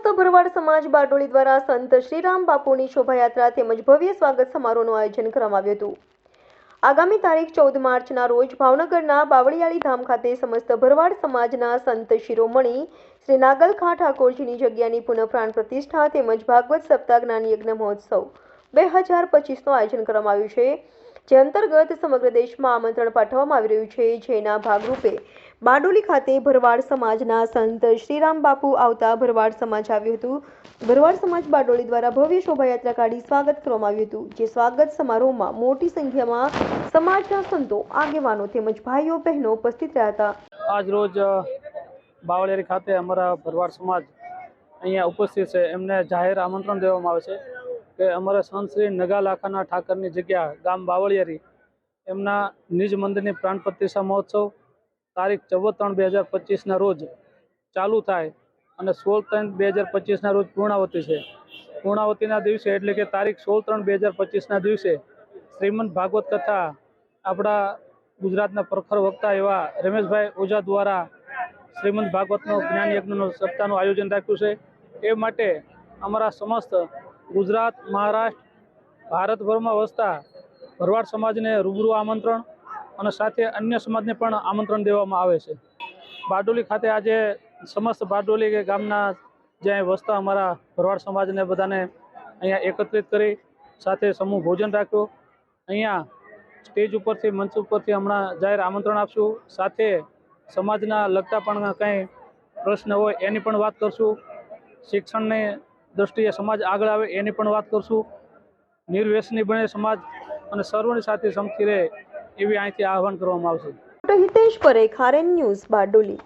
સમસ્ત ભરવાડ સમાજ બારડોલી દ્વારા સંત શ્રીરામ બાપુની શોભાયાત્રા તેમજ ભવ્ય સ્વાગત સમારોહનું આયોજન કરવામાં હતું. આગામી તારીખ ચૌદ માર્ચના રોજ ભાવનગરના બાવળિયાળી ધામ ખાતે સમસ્ત ભરવાડ સમાજના સંત શિરોમણી શ્રી નાગલખા ઠાકોરજીની જગ્યાની પુનઃ પ્રાણ પ્રતિષ્ઠા તેમજ ભાગવત સપ્તાહ જ્ઞાન યજ્ઞ મહોત્સવ બે હજાર પચીસનું આયોજન કરવામાં આવ્યું છે. જે અંતર્ગત સમગ્ર દેશમાં આમંત્રણ પાઠવવામાં આવી રહ્યું છે, જેના ભાગરૂપે બારડોલી ખાતે ભરવાડ સમાજના સંત શ્રીરામ બાપુ આવતા ભરવાડ સમાજ આવ્યું હતું. ભરવાડ સમાજ બારડોલી દ્વારા ભવ્ય શોભાયાત્રા કાઢી સ્વાગત કરવામાં આવ્યું હતું, જે સ્વાગત સમારોહમાં મોટી સંખ્યામાં સમાજના સંતો, આગેવાનો તેમજ ભાઈઓ, બહેનો ઉપસ્થિત રહ્યા હતા. આજ રોજ બાવળેરી ખાતે અમારા ભરવાડ સમાજ અહીંયા ઉપસ્થિત છે. એમને જાહેર આમંત્રણ દેવામાં આવે છે. કે અમારા સંતશ્રી નગાલાખાના ઠાકરની જગ્યા, ગામ બાવળિયારી, એમના નિજ મંદિરની પ્રાણ પ્રતિષ્ઠા મહોત્સવ તારીખ ચૌદ ત્રણ બે હજાર પચીસના રોજ ચાલુ થાય અને સોળ ત્રણ બે હજાર પચીસના રોજ પૂર્ણાવતી છે. પૂર્ણાવતીના દિવસે એટલે કે તારીખ સોળ ત્રણ બે હજાર પચીસના દિવસે શ્રીમંત ભાગવત કથા આપણા ગુજરાતના પ્રખર વક્તા એવા રમેશભાઈ ઓઝા દ્વારા શ્રીમંત ભાગવતનો જ્ઞાન યજ્ઞનો સપ્તાહનું આયોજન રાખ્યું છે. એ માટે અમારા સમસ્ત ગુજરાત, મહારાષ્ટ્ર, ભારતભરમાં વસતા ભરવાડ સમાજને રૂબરૂ આમંત્રણ અને સાથે અન્ય સમાજને પણ આમંત્રણ દેવામાં આવે છે. બારડોલી ખાતે આજે સમસ્ત બારડોલી કે ગામના જ્યાં વસતા અમારા ભરવાડ સમાજને બધાને અહીંયા એકત્રિત કરી સાથે સમૂહ ભોજન રાખ્યું. અહીંયા સ્ટેજ ઉપરથી, મંચ ઉપરથી હમણાં જાહેર આમંત્રણ આપશું. સાથે સમાજના લગતા પણ કંઈ પ્રશ્ન હોય એની પણ વાત કરશું. શિક્ષણની દૃષ્ટિએ સમાજ આગળ આવે એની પણ વાત કરશું. નિર્વ્યસની બને સમાજ અને સર્વની સાથે સમતી રહે એવી અહીંથી આહવાન કરવામાં આવશે. Hitesh Parekh RN news Bardoli.